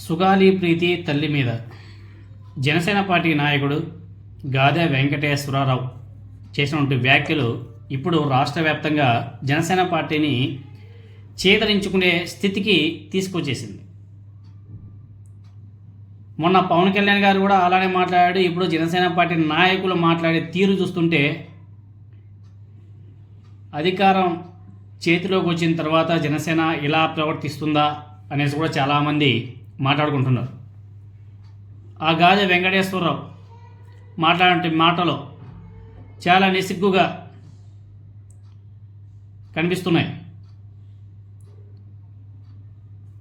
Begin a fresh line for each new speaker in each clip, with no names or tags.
సుగాలి ప్రీతి తల్లి మీద. జనసేన పార్టీ నాయకుడు గాదె వెంకటేశ్వరరావు చేసినటువంటి వ్యాఖ్యలు ఇప్పుడు రాష్ట్ర వ్యాప్తంగా జనసేన పార్టీని చేదరించుకునే స్థితికి తీసుకొచ్చేసింది. మొన్న పవన్ కళ్యాణ్ గారు కూడా అలానే మాట్లాడాడు. ఇప్పుడు జనసేన పార్టీ నాయకులు మాట్లాడే తీరు చూస్తుంటే అధికారం చేతిలోకి వచ్చిన తర్వాత జనసేన ఇలా ప్రవర్తిస్తుందా అనేసి కూడా చాలామంది మాట్లాడుకుంటున్నారు. ఆ గాజె వెంకటేశ్వరరావు మాట్లాడే మాటలు చాలా నిసిగ్గుగా కనిపిస్తున్నాయి.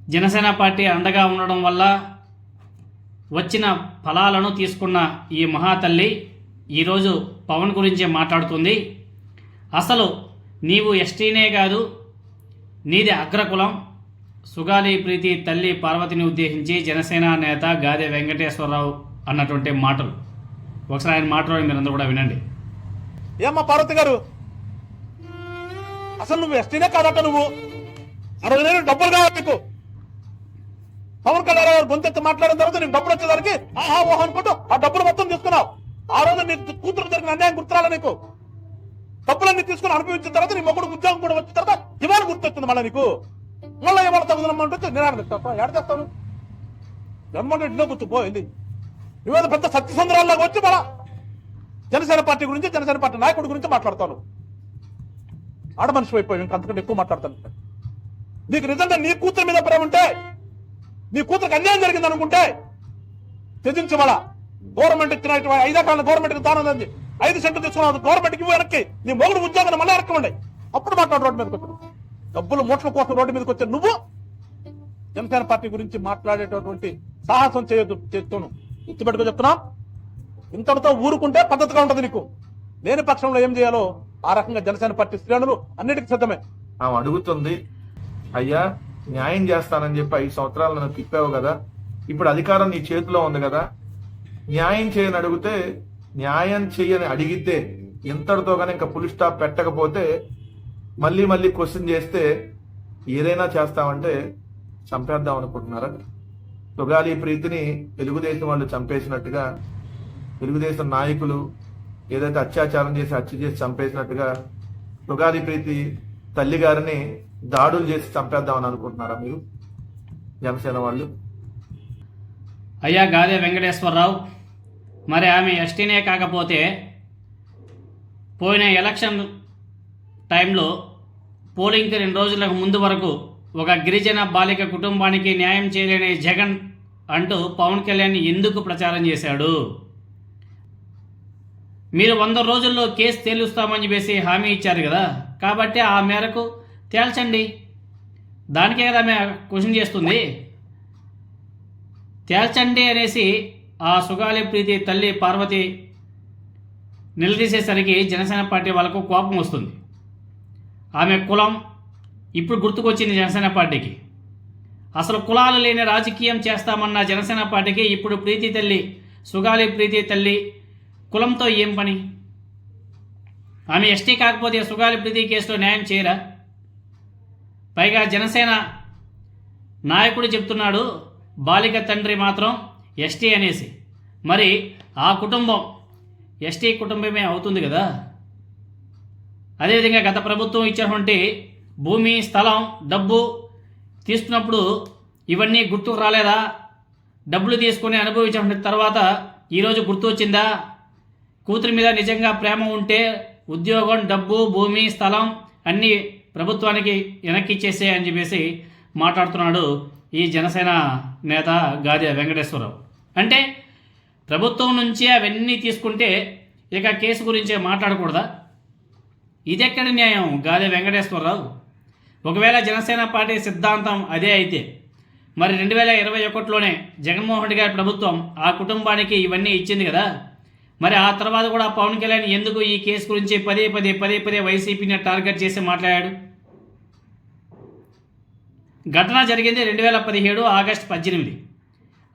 జనసేన పార్టీ అండగా ఉండడం వల్ల వచ్చిన ఫలాలను తీసుకున్న ఈ మహాతల్లి ఈరోజు పవన్ గురించే మాట్లాడుతుంది. అసలు నీవు ఎస్టీనే కాదు నీది అగ్రకులం సుగాలి ప్రీతి తల్లి పార్వతిని ఉద్దేశించి జనసేన నేత గాదె వెంకటేశ్వరరావు అన్నటువంటి మాటలు. ఒకసారి ఆయన మాట్లాడి మీరందరూ కూడా వినండి.
ఏమ్మా పార్వతి గారు? అసలు నువ్వు ఎస్టీనే కాదట నువ్వు. అరవై వేలు డబ్బులు కావాలి నీకు. పవన్ కళ్యాణ్ గారు గొంతెత్తి మాట్లాడిన తర్వాత నీకు డబ్బులు వచ్చేదానికి ఆహా ఓహో అనుకుంటూ ఆ డబ్బులు మొత్తం తీసుకున్నావు. ఆ రోజు నీ కూతురు జరిగిన అన్యాయం గుర్తురాలా నీకు? డబ్బులన్నీ తీసుకుని అనుభవించిన తర్వాత నీ మొగుడు ఉద్యోగం కూడా వచ్చిన తర్వాత ఇవాళ గుర్తొచ్చింది మళ్ళీ నీకు. మళ్ళీ ఇవాళ తగుదనమ్మంటే నిరాణ ఏడ చేస్తాను జన్మోహన్ రెడ్డిలో గుర్తుపోయింది నువ్వేదో పెద్ద సత్యసంద్రాల్లాగా వచ్చి మళ్ళా జనసేన పార్టీ గురించి జనసేన పార్టీ నాయకుడి గురించి మాట్లాడతాను. ఆడ మనిషి అయిపోయి అంతకంటే ఎక్కువ మాట్లాడతాను. నీకు నిజంగా నీ కూతురు మీద ప్రేమ ఉంటే నీ కూతురికి అన్యాయం జరిగింది అనుకుంటే త్యజించమల గవర్నమెంట్ ఇచ్చిన ఇటువంటి ఐదో కాలం గవర్నమెంట్ దానం ఉంది ఐదు సెంటు తీసుకున్నావు గవర్నమెంట్కి వెనక్కి. నీ మొగుడు ఉద్యోగాన్ని మళ్ళీ ఎరక్కమండి అప్పుడు మాట్లాడు రోడ్డు మీదకి డబ్బులు మూట్ల కోసం రోడ్డు మీదకి వచ్చే నువ్వు జనసేన పార్టీ గురించి మాట్లాడేటటువంటి సాహసం చేయొద్దు చేస్తాను గుర్తుపెట్టుకో చెప్తున్నా. ఇంతటితో ఊరుకుంటే పద్ధతిగా ఉంటది నీకు. లేని పక్షంలో ఏం చేయాలో ఆ రకంగా జనసేన పార్టీ శ్రేణులు అన్నిటికీ సిద్ధమే.
ఆమె అడుగుతుంది అయ్యా న్యాయం చేస్తానని చెప్పి ఐదు సంవత్సరాలు నన్ను తిప్పావు కదా. ఇప్పుడు అధికారం నీ చేతిలో ఉంది కదా. న్యాయం చేయని అడిగితే న్యాయం చేయని అడిగితే ఇంతటితో కానీ ఇంకా పులి స్టాప్ పెట్టకపోతే మళ్ళీ మళ్ళీ క్వశ్చన్ చేస్తే ఏదైనా చేస్తామంటే చంపేద్దాం అనుకుంటున్నారా? సుగాలి ప్రీతిని తెలుగుదేశం వాళ్ళు చంపేసినట్టుగా తెలుగుదేశం నాయకులు ఏదైతే అత్యాచారం చేసి హత్య చేసి చంపేసినట్టుగా సుగాలి ప్రీతి తల్లి గారిని దాడులు చేసి చంపేద్దామని అనుకుంటున్నారా మీరు? జనసేన వాళ్ళు.
అయ్యా గాదే వెంకటేశ్వరరావు. మరి ఆమె ఎస్టీనే కాకపోతే పోయిన ఎలక్షన్ టైంలో పోలింగ్కి రెండు రోజులకు ముందు వరకు ఒక గిరిజన బాలిక కుటుంబానికి న్యాయం చేయలేని జగన్ అంటూ పవన్ కళ్యాణ్ ఎందుకు ప్రచారం చేశాడు? మీరు వంద రోజుల్లో కేసు తేలుస్తామని చెప్పేసి హామీ ఇచ్చారు కదా. కాబట్టి ఆ మేరకు తేల్చండి. దానికే కదా ఆమె క్వశ్చన్ చేస్తుంది. తేల్చండి అనేసి ఆ సుగాలి ప్రీతి తల్లి పార్వతి నిలదీసేసరికి జనసేన పార్టీ వాళ్ళకు కోపం వస్తుంది. ఆమె కులం ఇప్పుడు గుర్తుకొచ్చింది జనసేన పార్టీకి. అసలు కులాలు లేని రాజకీయం చేస్తామన్న జనసేన పార్టీకి ఇప్పుడు ప్రీతి తల్లి సుగాలి ప్రీతి తల్లి కులంతో ఏం పని? ఆమె ఎస్టీ కాకపోతే సుగాలి ప్రీతి కేసులో న్యాయం చేయరా? పైగా జనసేన నాయకుడు చెప్తున్నాడు బాలిక తండ్రి మాత్రం ఎస్టీ అనేసి. మరి ఆ కుటుంబం ఎస్టీ కుటుంబమే అవుతుంది కదా? అదేవిధంగా గత ప్రభుత్వం ఇచ్చినటువంటి భూమి స్థలం డబ్బు తీసుకున్నప్పుడు ఇవన్నీ గుర్తుకు రాలేదా? డబ్బులు తీసుకొని అనుభవించినటువంటి తర్వాత ఈరోజు గుర్తు వచ్చిందా కూతురి మీద నిజంగా ప్రేమ ఉంటే ఉద్యోగం డబ్బు భూమి స్థలం అన్నీ ప్రభుత్వానికి వెనక్కి ఇచ్చేసే అని చెప్పేసి మాట్లాడుతున్నాడు ఈ జనసేన నేత గాది వెంకటేశ్వరరావు. అంటే ప్రభుత్వం నుంచి అవన్నీ తీసుకుంటే ఇక కేసు గురించే మాట్లాడకూడదా? ఇదెక్కడ న్యాయం? గాలి వెంకటేశ్వరరావు ఒకవేళ జనసేన పార్టీ సిద్ధాంతం అదే అయితే మరి రెండు వేల ఇరవై ఒకటిలోనే జగన్మోహన్ రెడ్డి గారి ప్రభుత్వం ఆ కుటుంబానికి ఇవన్నీ ఇచ్చింది కదా. మరి ఆ తర్వాత కూడా పవన్ కళ్యాణ్ ఎందుకు ఈ కేసు గురించి పదే పదే పదే పదే వైసీపీని టార్గెట్ చేసి మాట్లాడాడు? ఘటన జరిగింది రెండు వేల పదిహేడు ఆగస్టు పద్దెనిమిది.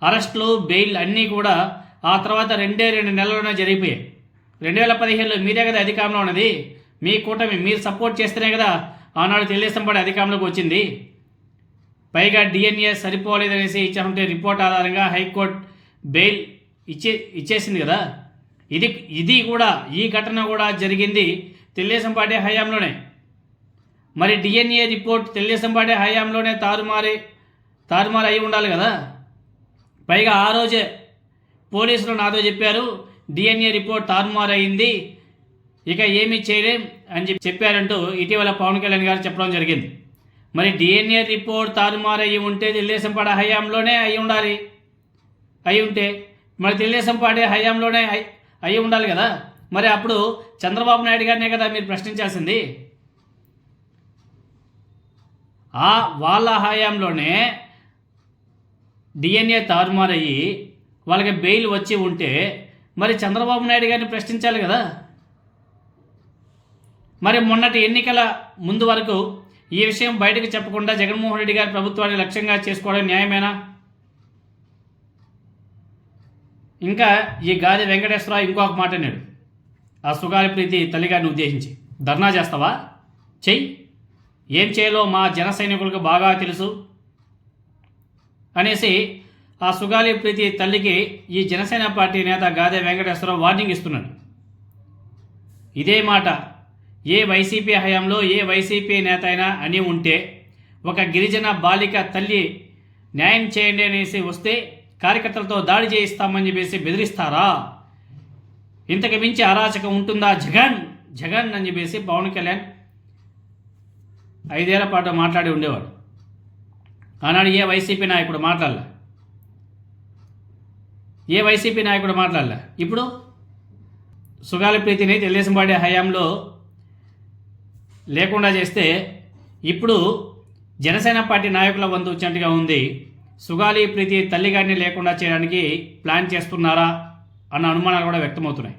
అరెస్టులు బెయిల్ అన్నీ కూడా ఆ తర్వాత రెండే రెండు నెలల్లోనే జరిగిపోయాయి. రెండు వేల పదిహేడులో మీరే కదా అధికారంలో ఉన్నది. మీ కూటమి మీరు సపోర్ట్ చేస్తేనే కదా ఆనాడు తెలుగుదేశం పార్టీ అధికారంలోకి వచ్చింది. పైగా డిఎన్ఏ సరిపోలేదనేసి ఇచ్చినటువంటి రిపోర్ట్ ఆధారంగా హైకోర్టు బెయిల్ ఇచ్చే ఇచ్చేసింది కదా. ఇది ఇది కూడా ఈ ఘటన కూడా జరిగింది తెలుగుదేశం పార్టీ హయాంలోనే. మరి డిఎన్ఏ రిపోర్ట్ తెలుగుదేశం పార్టీ హయాంలోనే తారుమారి తారుమారు అయి ఉండాలి కదా. పైగా ఆ రోజే పోలీసులు నాతో చెప్పారు డిఎన్ఏ రిపోర్ట్ తారుమారు అయింది. ఇక ఏమీ చేయలేం అని చెప్పి చెప్పారంటూ ఇటీవల పవన్ కళ్యాణ్ గారు చెప్పడం జరిగింది. మరి డిఎన్ఏ రిపోర్ట్ తారుమారు అయ్యి ఉంటే తెలుగుదేశం పార్టీ హయాంలోనే అయి ఉండాలి. అయి ఉంటే మరి తెలుగుదేశం పార్టీ హయాంలోనే అయి- అయి ఉండాలి కదా? మరి అప్పుడు చంద్రబాబు నాయుడు గారినే కదా మీరు ప్రశ్నించాల్సింది? ఆ వాళ్ళ హయాంలోనే డిఎన్ఏ తారుమారయ్యి వాళ్ళకి బెయిల్ వచ్చి ఉంటే మరి చంద్రబాబు నాయుడు గారిని ప్రశ్నించాలి కదా? మరి మొన్నటి ఎన్నికల ముందు వరకు ఈ విషయం బయటకు చెప్పకుండా జగన్మోహన్ రెడ్డి గారి ప్రభుత్వాన్ని లక్ష్యంగా చేసుకోవడం న్యాయమేనా? ఇంకా ఈ గాది వెంకటేశ్వరరావు ఇంకొక మాట అన్నాడు. ఆ సుగాలి ప్రీతి తల్లిగారిని ఉద్దేశించి. ధర్నా చేస్తావా? చెయ్యి. ఏం చేయాలో మా జన సైనికులకు బాగా తెలుసు అనేసి ఆ సుగాలి ప్రీతి తల్లికి ఈ జనసేన పార్టీ నేత గాదే వెంకటేశ్వరరావు వార్నింగ్ ఇస్తున్నాడు. ఇదే మాట ఏ వైసీపీ హయాంలో ఏ వైసీపీ నేత అయినా అని ఉంటే ఒక గిరిజన బాలిక తల్లి న్యాయం చేయండి అనేసి వస్తే కార్యకర్తలతో దాడి చేయిస్తామని చెప్పేసి బెదిరిస్తారా? ఇంతకు మించి అరాచకం ఉంటుందా జగన్? జగన్ అని చెప్పేసి పవన్ కళ్యాణ్ ఐదేళ్ళ పాటు మాట్లాడి ఉండేవాడు. ఆనాడు ఏ వైసీపీ నాయకుడు మాట్లాడలే? ఏ వైసీపీ నాయకుడు మాట్లాడలే? ఇప్పుడు సుగాలి ప్రీతిని తెలుగుదేశం పార్టీ హయాంలో లేకుండా చేస్తే ఇప్పుడు జనసేన పార్టీ నాయకుల వంతు వచ్చినట్టుగా ఉంది. సుగాలి ప్రీతి తల్లిగారిని లేకుండా చేయడానికి ప్లాన్ చేస్తున్నారా అన్న అనుమానాలు కూడా వ్యక్తమవుతున్నాయి.